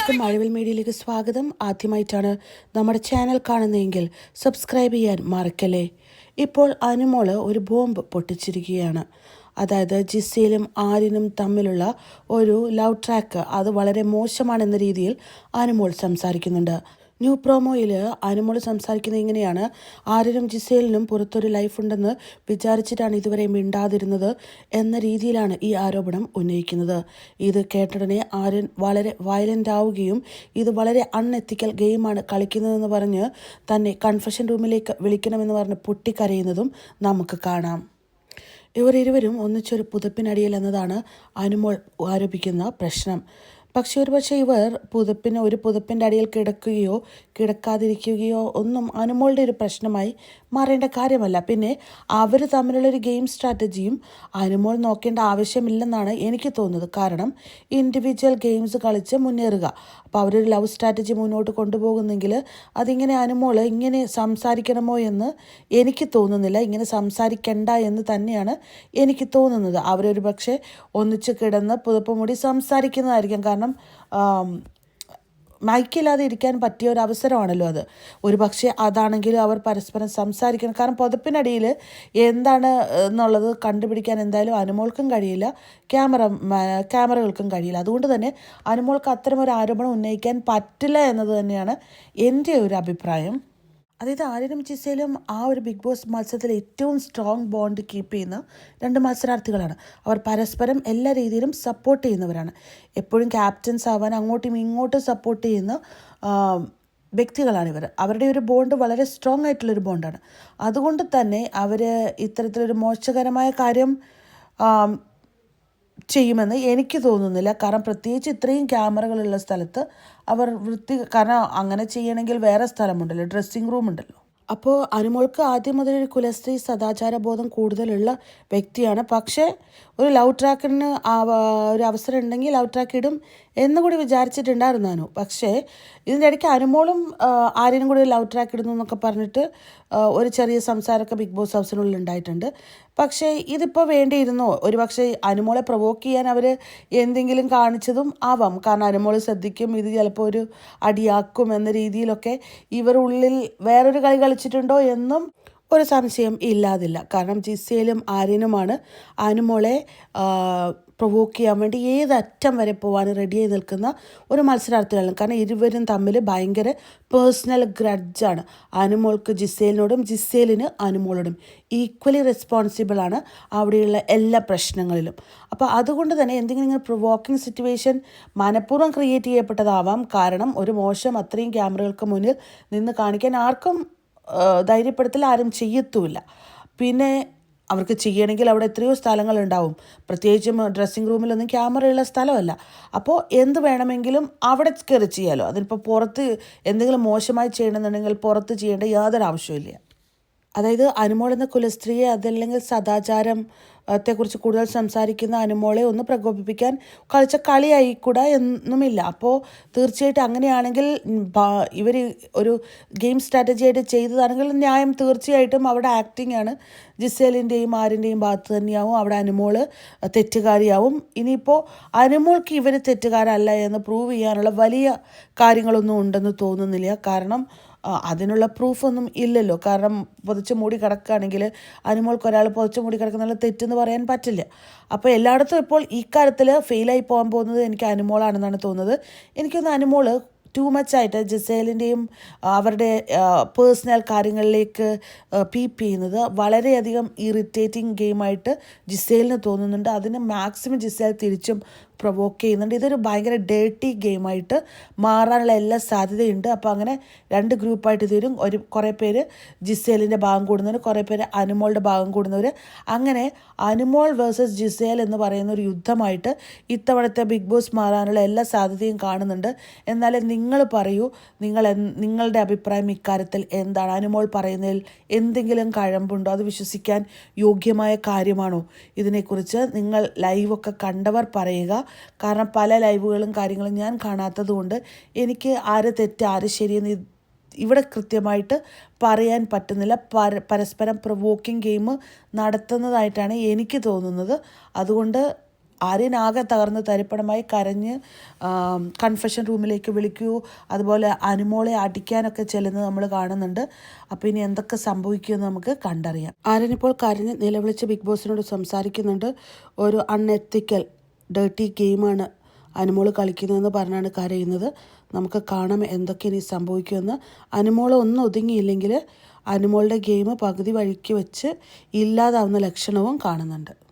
എല്ലാവർക്കും മഴവിൽ മീഡിയയിലേക്ക് സ്വാഗതം. ആദ്യമായിട്ടാണ് നമ്മുടെ ചാനൽ കാണുന്നതെങ്കിൽ സബ്സ്ക്രൈബ് ചെയ്യാൻ മറക്കല്ലേ? ഇപ്പോൾ അനുമോൾ ഒരു ബോംബ് പൊട്ടിച്ചിരിക്കുകയാണ്. അതായത് ജിസയിലും ആര്യനും തമ്മിലുള്ള ഒരു ലവ് ട്രാക്ക് അത് വളരെ മോശമാണെന്ന രീതിയിൽ അനുമോൾ സംസാരിക്കുന്നുണ്ട്. ന്യൂ പ്രോമോയിൽ അനുമോൾ സംസാരിക്കുന്നത് ഇങ്ങനെയാണ്. ആര്യനും ജിസേലിനും പുറത്തൊരു ലൈഫ് ഉണ്ടെന്ന് വിചാരിച്ചിട്ടാണ് ഇതുവരെ മിണ്ടാതിരുന്നത് എന്ന രീതിയിലാണ് ഈ ആരോപണം ഉന്നയിക്കുന്നത്. ഇത് കേട്ടടനെ ആര്യൻ വളരെ വയലന്റ് ആവുകയും ഇത് വളരെ അൺഎത്തിക്കൽ ഗെയിമാണ് കളിക്കുന്നതെന്ന് പറഞ്ഞ് തന്നെ കൺഫഷൻ റൂമിലേക്ക് വിളിക്കണമെന്ന് പറഞ്ഞ് പൊട്ടിക്കരയുന്നതും നമുക്ക് കാണാം. ഇവർ ഇരുവരും ഒന്നിച്ചൊരു പുതപ്പിനടിയിൽ എന്നതാണ് അനുമോൾ ആരോപിക്കുന്ന പ്രശ്നം. പക്ഷേ ഒരുപക്ഷെ ഇവർ പുതപ്പിന് ഒരു പുതപ്പിന്റെ അടിയിൽ കിടക്കുകയോ കിടക്കാതിരിക്കുകയോ ഒന്നും അനുമോളുടെ ഒരു പ്രശ്നമായി മാറേണ്ട കാര്യമല്ല. പിന്നെ അവർ തമ്മിലുള്ള ഒരു ഗെയിം സ്ട്രാറ്റജിയും അനുമോൾ നോക്കേണ്ട ആവശ്യമില്ലെന്നാണ് എനിക്ക് തോന്നുന്നത്. കാരണം ഇൻഡിവിജ്വൽ ഗെയിംസ് കളിച്ച് മുന്നേറുക. അപ്പോൾ അവരൊരു ലവ് സ്ട്രാറ്റജി മുന്നോട്ട് കൊണ്ടുപോകുന്നെങ്കിൽ അതിങ്ങനെ അനുമോൾ ഇങ്ങനെ സംസാരിക്കണമോ എന്ന് എനിക്ക് തോന്നുന്നില്ല. ഇങ്ങനെ സംസാരിക്കണ്ട എന്ന് തന്നെയാണ് എനിക്ക് തോന്നുന്നത്. അവരൊരു പക്ഷേ ഒന്നിച്ച് കിടന്ന് പുതപ്പ് മൂടി സംസാരിക്കുന്നതായിരിക്കും. കാരണം മൈക്കില്ലാതെ ഇരിക്കാൻ പറ്റിയ ഒരു അവസരമാണല്ലോ അത്. ഒരു പക്ഷേ അതാണെങ്കിലും അവർ പരസ്പരം സംസാരിക്കണം. കാരണം പുതപ്പിനടിയിൽ എന്താണ് എന്നുള്ളത് കണ്ടുപിടിക്കാൻ എന്തായാലും അനുമോൾക്കും കഴിയില്ല ക്യാമറ ക്യാമറകൾക്കും കഴിയില്ല. അതുകൊണ്ട് തന്നെ അനുമോൾക്ക് ഒരു ആരോപണം ഉന്നയിക്കാൻ പറ്റില്ല എന്നത് തന്നെയാണ് എന്റെ ഒരു അഭിപ്രായം. അതായത് ആര്യനും ജിസയിലും ആ ഒരു ബിഗ് ബോസ് മത്സരത്തിൽ ഏറ്റവും സ്ട്രോങ് ബോണ്ട് കീപ്പ് ചെയ്യുന്ന രണ്ട് മത്സരാർത്ഥികളാണ്. അവർ പരസ്പരം എല്ലാ രീതിയിലും സപ്പോർട്ട് ചെയ്യുന്നവരാണ്. എപ്പോഴും ക്യാപ്റ്റൻസ് ആവാൻ അങ്ങോട്ടും ഇങ്ങോട്ടും സപ്പോർട്ട് ചെയ്യുന്ന വ്യക്തികളാണ് ഇവർ. അവരുടെ ഒരു ബോണ്ട് വളരെ സ്ട്രോങ് ആയിട്ടുള്ളൊരു ബോണ്ടാണ് അതുകൊണ്ട് തന്നെ അവർ ഇത്തരത്തിലൊരു മോശകരമായ കാര്യം ചെയ്യുമെന്ന് എനിക്ക് തോന്നുന്നില്ല. കാരണം പ്രത്യേകിച്ച് ഇത്രയും ക്യാമറകളുള്ള സ്ഥലത്ത് അവർ വൃത്തി കാരണം അങ്ങനെ ചെയ്യണമെങ്കിൽ വേറെ സ്ഥലമുണ്ടല്ലോ ഡ്രസ്സിങ് റൂം ഉണ്ടല്ലോ. അപ്പോൾ അനുമോൾക്ക് ആദ്യം മുതൽ ഒരു കുലസ്ത്രീ സദാചാര ബോധം കൂടുതലുള്ള വ്യക്തിയാണ്. പക്ഷേ ഒരു ലവ് ട്രാക്കിന് ഒരു അവസരം ഉണ്ടെങ്കിൽ ലവ് ട്രാക്ക് ഇടും. എന്നുകൂടി വിചാരിച്ചിട്ടുണ്ടായിരുന്നു അനു. പക്ഷേ ഇതിന്റെ ഇടയ്ക്ക് അനുമോളും ആര്യനും കൂടി ലവ് ട്രാക്ക് ഇടുന്നു എന്നൊക്കെ പറഞ്ഞിട്ട് ഒരു ചെറിയ സംസാരമൊക്കെ ബിഗ് ബോസ് ഹൗസിനുള്ളിൽ ഉണ്ടായിട്ടുണ്ട്. പക്ഷേ ഇതിപ്പോൾ വേണ്ടിയിരുന്നോ? ഒരു പക്ഷേ അനുമോളെ പ്രൊവോക്ക് ചെയ്യാൻ അവർ എന്തെങ്കിലും കാണിച്ചതും ആവാം. കാരണം അനുമോൾ ശ്രദ്ധിക്കും ഇത് ചിലപ്പോൾ ഒരു അടിയാക്കും എന്ന രീതിയിലൊക്കെ ഇവർ ഉള്ളിൽ വേറൊരു കളി കളിച്ചിട്ടുണ്ടോ എന്നും ഒരു സംശയം ഇല്ലാതില്ല. കാരണം ജിസയിലും ആര്യനുമാണ് ആനുമോളെ പ്രൊവോക്ക് ചെയ്യാൻ വേണ്ടി ഏതറ്റം വരെ പോകാൻ റെഡിയായി നിൽക്കുന്ന ഒരു മത്സരാർത്ഥികളാണ്. കാരണം ഇരുവരും തമ്മിൽ ഭയങ്കര പേഴ്സണൽ ഗ്രഡ്ജാണ് അനുമോൾക്ക് ജിസേലിനോടും ജിസേലിന് അനുമോളോടും ഈക്വലി റെസ്പോൺസിബിൾ ആണ് അവിടെയുള്ള എല്ലാ പ്രശ്നങ്ങളിലും. അപ്പോൾ അതുകൊണ്ട് തന്നെ എന്തെങ്കിലും ഇങ്ങനെ പ്രൊവോക്കിംഗ് സിറ്റുവേഷൻ മനഃപൂർവം ക്രിയേറ്റ് ചെയ്യപ്പെട്ടതാവാം. കാരണം ഒരു മോശം അത്രയും ക്യാമറകൾക്ക് മുന്നിൽ നിന്ന് കാണിക്കാൻ ആർക്കും ധൈര്യപ്പെടുത്തൽ ആരും ചെയ്യത്തുമില്ല പിന്നെ അവർക്ക് ചെയ്യണമെങ്കിൽ അവിടെ എത്രയോ സ്ഥലങ്ങളുണ്ടാവും. പ്രത്യേകിച്ചും ഡ്രസ്സിങ് റൂമിലൊന്നും ക്യാമറയുള്ള സ്ഥലമല്ല. അപ്പോൾ എന്ത് വേണമെങ്കിലും അവിടെ കയറി ചെയ്യാമല്ലോ അതിനിപ്പോൾ പുറത്ത് എന്തെങ്കിലും മോശമായി ചെയ്യണമെന്നുണ്ടെങ്കിൽ പുറത്ത് ചെയ്യേണ്ട യാതൊരു ആവശ്യമില്ല അതായത് അനുമോൾ എന്ന കുലസ്ത്രീയെ അതല്ലെങ്കിൽ സദാചാരം ത്തെക്കുറിച്ച് കൂടുതൽ സംസാരിക്കുന്ന അനുമോളെ ഒന്ന് പ്രകോപിപ്പിക്കാൻ കളിച്ച കളിയായിക്കൂടാ എന്നുമില്ല. അപ്പോൾ തീർച്ചയായിട്ടും അങ്ങനെയാണെങ്കിൽ ഇവർ ഒരു ഗെയിം സ്ട്രാറ്റജി ആയിട്ട് ചെയ്തതാണെങ്കിൽ ന്യായം തീർച്ചയായിട്ടും അവിടെ ആക്ടിംഗ് ആണ്. ജിസേലിന്റെയും ആരിന്റെയും ഭാഗത്ത് തന്നെയാവും അവിടെ അനുമോൾ തെറ്റുകാരിയാവും. ഇനിയിപ്പോൾ അനുമോൾക്ക് ഇവർ തെറ്റുകാരല്ല എന്ന് പ്രൂവ് ചെയ്യാനുള്ള വലിയ കാര്യങ്ങളൊന്നും ഉണ്ടെന്ന് തോന്നുന്നില്ല. കാരണം അതിനുള്ള പ്രൂഫൊന്നും ഇല്ലല്ലോ. കാരണം പുതച്ച് മൂടി കിടക്കുകയാണെങ്കിൽ അനുമോൾക്ക് ഒരാൾ പുതച്ച് മൂടി കിടക്കുന്ന തെറ്റെന്ന് പറയാൻ പറ്റില്ല. അപ്പോൾ എല്ലായിടത്തും ഇപ്പോൾ ഈ കാര്യത്തിൽ ഫെയിലായി പോകാൻ പോകുന്നത് എനിക്ക് അനുമോളാണെന്നാണ് തോന്നുന്നത്. എനിക്കൊന്ന് അനുമോൾ ടു മച്ച് ആയിട്ട് ജിസേലിന്റെയും അവരുടെ പേഴ്സണൽ കാര്യങ്ങളിലേക്ക് പീപ്പ് ചെയ്യുന്നത് വളരെയധികം ഇറിറ്റേറ്റിംഗ് ഗെയിമായിട്ട് ജിസേലിന് തോന്നുന്നുണ്ട്. അതിന് മാക്സിമം ജിസേൽ തിരിച്ചും പ്രൊവോക്ക് ചെയ്യുന്നുണ്ട്. ഇതൊരു ഭയങ്കര ഡേർട്ടി ഗെയിമായിട്ട് മാറാനുള്ള എല്ലാ സാധ്യതയുണ്ട്. അപ്പോൾ അങ്ങനെ രണ്ട് ഗ്രൂപ്പായിട്ട് തീരും ഒരു കുറേ പേര് ജിസേലിന്റെ ഭാഗം കൂടുന്നവർ കുറേ പേര് അനുമോളുടെ ഭാഗം കൂടുന്നവർ അങ്ങനെ അനുമോൾ വേഴ്സസ് ജിസേൽ എന്ന് പറയുന്ന ഒരു യുദ്ധമായിട്ട് ഇത്തവണത്തെ ബിഗ് ബോസ് മാറാനുള്ള എല്ലാ സാധ്യതയും കാണുന്നുണ്ട്. എന്നാൽ നിങ്ങൾ പറയൂ നിങ്ങൾ നിങ്ങളുടെ അഭിപ്രായം ഇക്കാര്യത്തിൽ എന്താണ്? അനുമോൾ പറയുന്നതിൽ എന്തെങ്കിലും കഴമ്പുണ്ടോ? അത് വിശ്വസിക്കാൻ യോഗ്യമായ കാര്യമാണോ? ഇതിനെക്കുറിച്ച് നിങ്ങൾ ലൈവൊക്കെ കണ്ടവർ പറയുക. കാരണം പല ലൈവുകളും കാര്യങ്ങളും ഞാൻ കാണാത്തതുകൊണ്ട് എനിക്ക് ആര് തെറ്റ് ആര് ശരിയെന്ന് ഇവിടെ കൃത്യമായിട്ട് പറയാൻ പറ്റുന്നില്ല. പര പരസ്പരം പ്രൊവോക്കിംഗ് ഗെയിം നടത്തുന്നതായിട്ടാണ് എനിക്ക് തോന്നുന്നത്. അതുകൊണ്ട് ആരെയാകെ തകർന്ന് തരിപ്പണമായി കരഞ്ഞ് കൺഫെഷൻ റൂമിലേക്ക് വിളിക്കൂ അതുപോലെ അനുമോളെ അടിക്കാനൊക്കെ ചെല്ലുന്നത് നമ്മൾ കാണുന്നുണ്ട്. അപ്പോൾ ഇനി എന്തൊക്കെ സംഭവിക്കുമെന്ന് നമുക്ക് കണ്ടറിയാം. ആരനിപ്പോൾ കരഞ്ഞ് നിലവിളിച്ച് ബിഗ് ബോസിനോട് സംസാരിക്കുന്നുണ്ട്. ഒരു അൺഎത്തിക്കൽ ഡേർട്ടി ഗെയിമാണ് അനുമോൾ കളിക്കുന്നതെന്ന് പറഞ്ഞാണ് കരയുന്നത്. നമുക്ക് കാണാം എന്തൊക്കെ ഇനി സംഭവിക്കുമെന്ന്. അനുമോൾ ഒന്നും ഒതുങ്ങിയില്ലെങ്കിൽ അനുമോളുടെ ഗെയിം പകുതി വഴിക്ക് വെച്ച് ഇല്ലാതാവുന്ന ലക്ഷണവും കാണുന്നുണ്ട്.